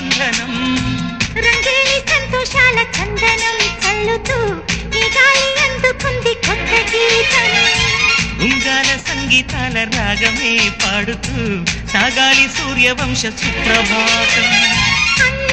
స్నేహబంధనం రంగేలి సంతోషాల చందనం చల్లుతూ ఈ గాలి అందుకుంది కొత్త ఉంగాల సంగీతాల రాగమే పాడుతూ సాగాలి సూర్యవంశ సుప్రభాతం.